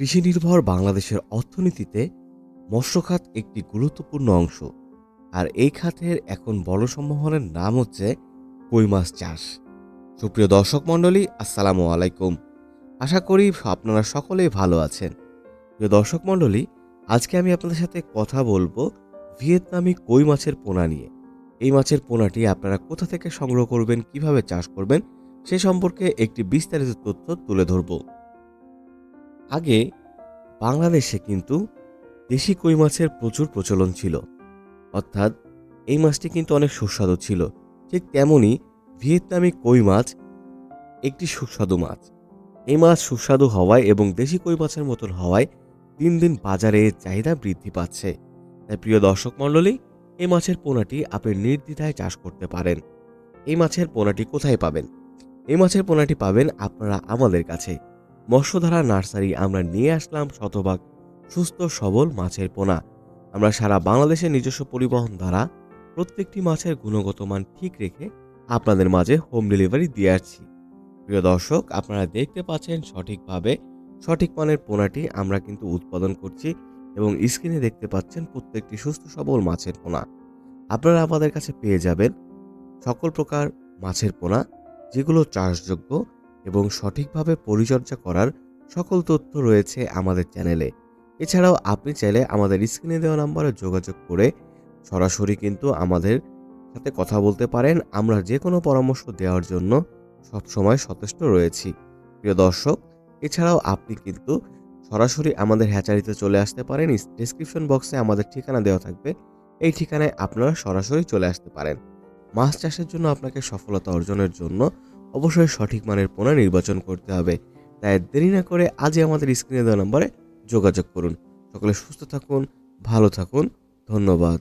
কৃষি নির্ভর বাংলাদেশের অর্থনীতিতে মৎস্য খাত একটি গুরুত্বপূর্ণ অংশ। আর এই খাতের এখন বড় সম্ভাবনার নাম হচ্ছে কই মাছ চাষ। সুপ্রিয় দর্শক মণ্ডলী, আসসালামু আলাইকুম। আশা করি আপনারা সকলেই ভালো আছেন। প্রিয় দর্শক মণ্ডলী, আজকে আমি আপনাদের সাথে কথা বলব ভিয়েতনামি কই মাছের পোনা নিয়ে। এই মাছের পোনাটি আপনারা কোথা থেকে সংগ্রহ করবেন, কীভাবে চাষ করবেন, সে সম্পর্কে একটি বিস্তারিত তথ্য তুলে ধরব। আগে বাংলাদেশে কিন্তু দেশি কই মাছের প্রচুর প্রচলন ছিল। অর্থাৎ এই মাছটি কিন্তু অনেক সুস্বাদু ছিল। ঠিক তেমনই ভিয়েতনামি কই মাছ একটি সুস্বাদু মাছ। এই মাছ সুস্বাদু হওয়ায় এবং দেশি কই মাছের মতন হওয়ায় দিন দিন বাজারে চাহিদা বৃদ্ধি পাচ্ছে। তাই প্রিয় দর্শক মণ্ডলী এই মাছের পোনাটি আপনি নির্দ্বিধায় চাষ করতে পারেন। এই মাছের পোনাটি কোথায় পাবেন? এই মাছের পোনাটি পাবেন আপনারা আমাদের কাছে। মৎস্যধারা নার্সারি আমরা নিয়ে আসলাম শতভাগ সুস্থ সবল মাছের পোনা। আমরা সারা বাংলাদেশের নিজস্ব পরিবহন দ্বারা প্রত্যেকটি মাছের গুণগত মান ঠিক রেখে আপনাদের মাঝে হোম ডেলিভারি দিয়ে আসছি। প্রিয় দর্শক, আপনারা দেখতে পাচ্ছেন সঠিকভাবে সঠিক মানের পোনাটি আমরা কিন্তু উৎপাদন করছি এবং স্ক্রিনে দেখতে পাচ্ছেন প্রত্যেকটি সুস্থ সবল মাছের পোনা। আপনারা আমাদের কাছে পেয়ে যাবেন সকল প্রকার মাছের পোনা, যেগুলো চাষযোগ্য এবং সঠিকভাবে পরিচর্যা করার সকল তথ্য রয়েছে আমাদের চ্যানেলে। এছাড়াও আপনি চাইলে আমাদের স্ক্রিনে দেওয়া নাম্বারে যোগাযোগ করে সরাসরি কিন্তু আমাদের সাথে কথা বলতে পারেন। আমরা যে কোনো পরামর্শ দেওয়ার জন্য সবসময় সচেষ্ট রয়েছি। প্রিয় দর্শক, এছাড়াও আপনি কিন্তু সরাসরি আমাদের হ্যাচারিতে চলে আসতে পারেন। ডিসক্রিপশন বক্সে আমাদের ঠিকানা দেওয়া থাকবে। এই ঠিকানায় আপনারা সরাসরি চলে আসতে পারেন। মাছ চাষের জন্য আপনাকে সফলতা অর্জনের জন্য অবশ্যই সঠিক মানের পোনা নির্বাচন করতে হবে। তাই দেরি না করে আজই আমাদের স্ক্রিনে দেওয়া নম্বরে যোগাযোগ করুন। সকলে সুস্থ থাকুন, ভালো থাকুন। ধন্যবাদ।